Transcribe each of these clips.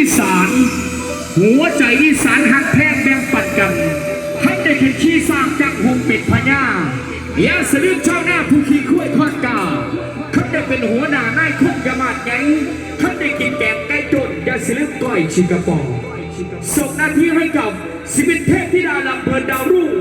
อีสาน หัวใจอีสานหักแพงแบ่งปันกันให้ได้เห็นขี้สร้างจากหงเป็ดพญาอย่าสลืมชาหน้าผู้ขี้คุ้ยคอนกาเขาได้เป็นหัวหน้านายคุกยามาดไงเขาได้กินแกงไก่จนอย่าสลืมก้อยชิกระปองส่งหน้าที่ให้กับสิบินเทพธิดาลำเพลินดาวรุ่ง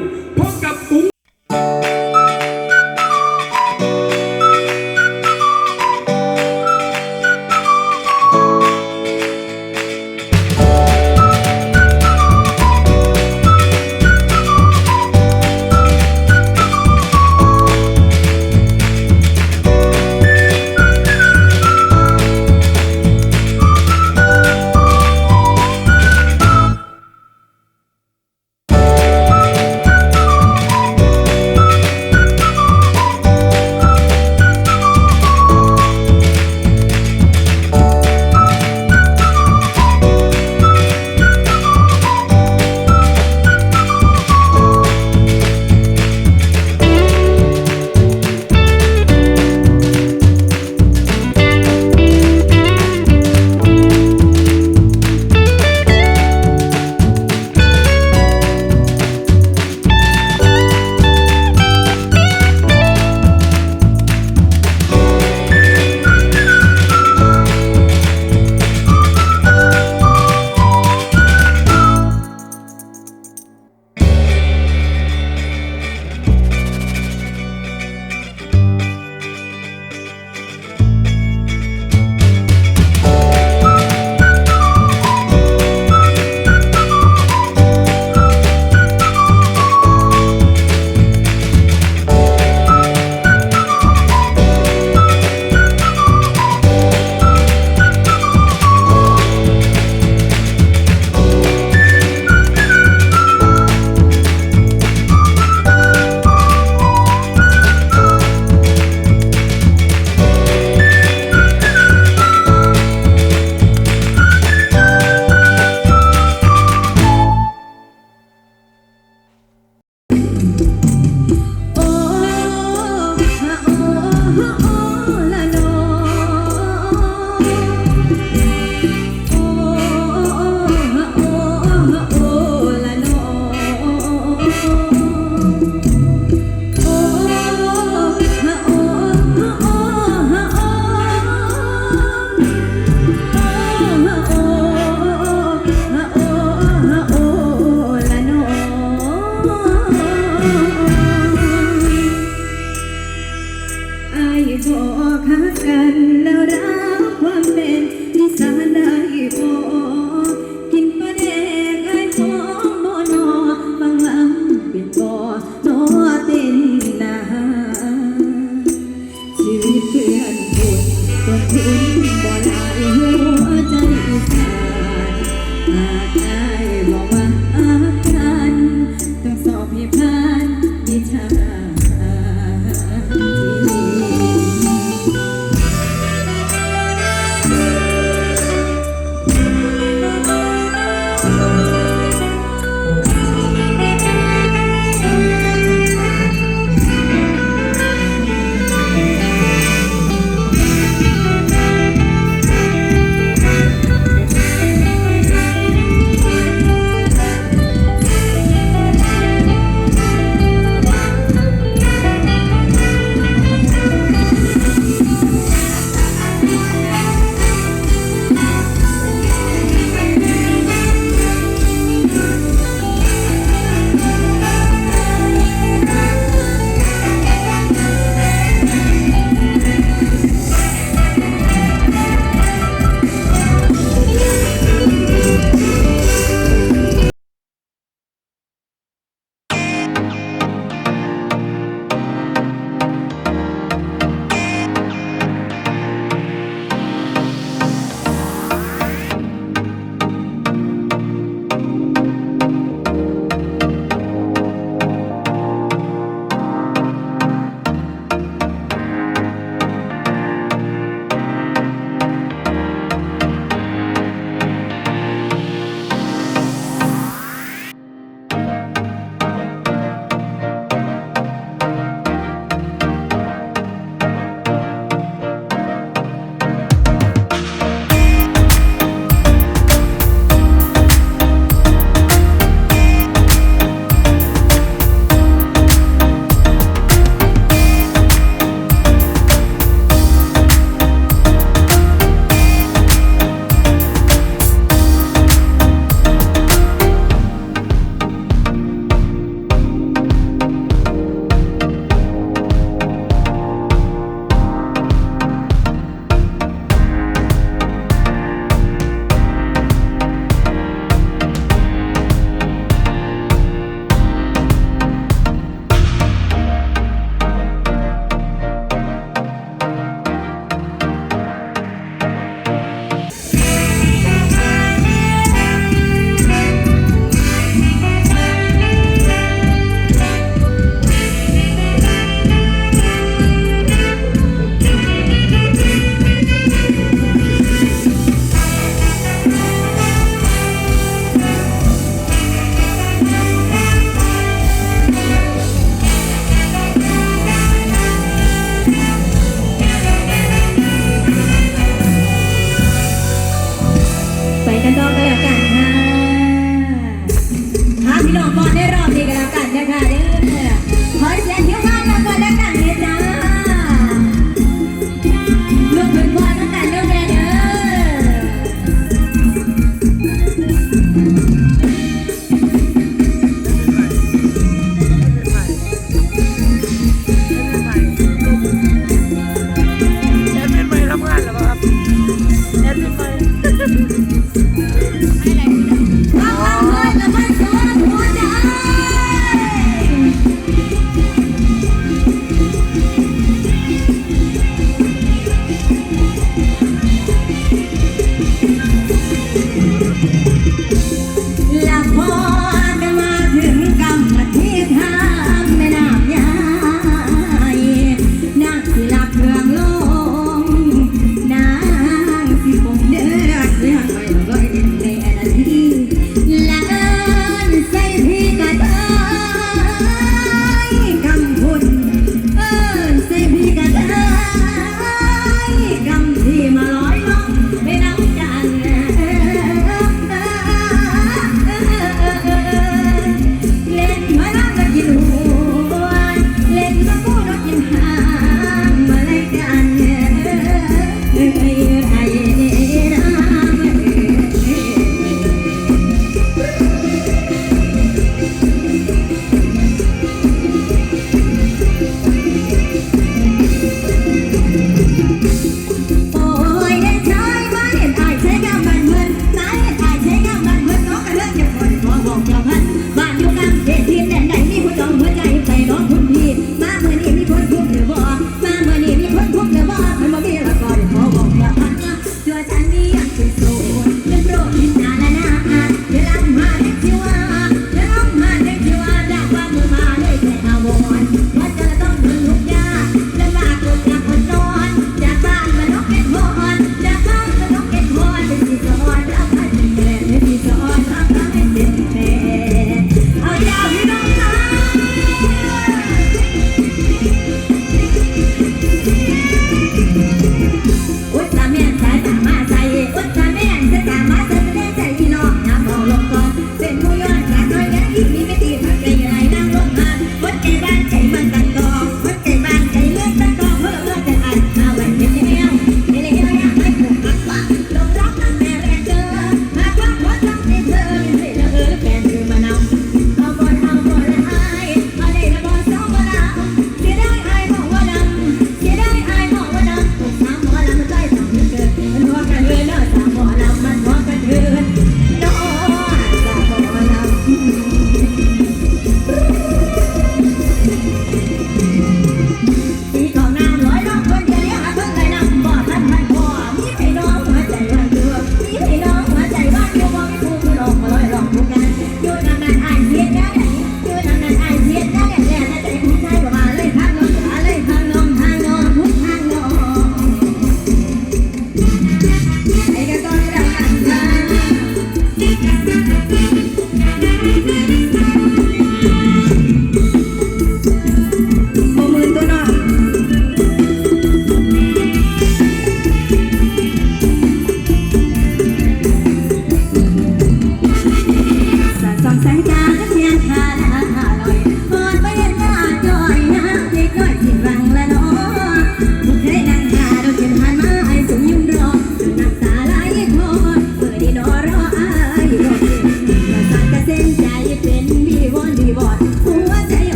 อกหักกันแล้วได้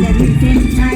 that you didn't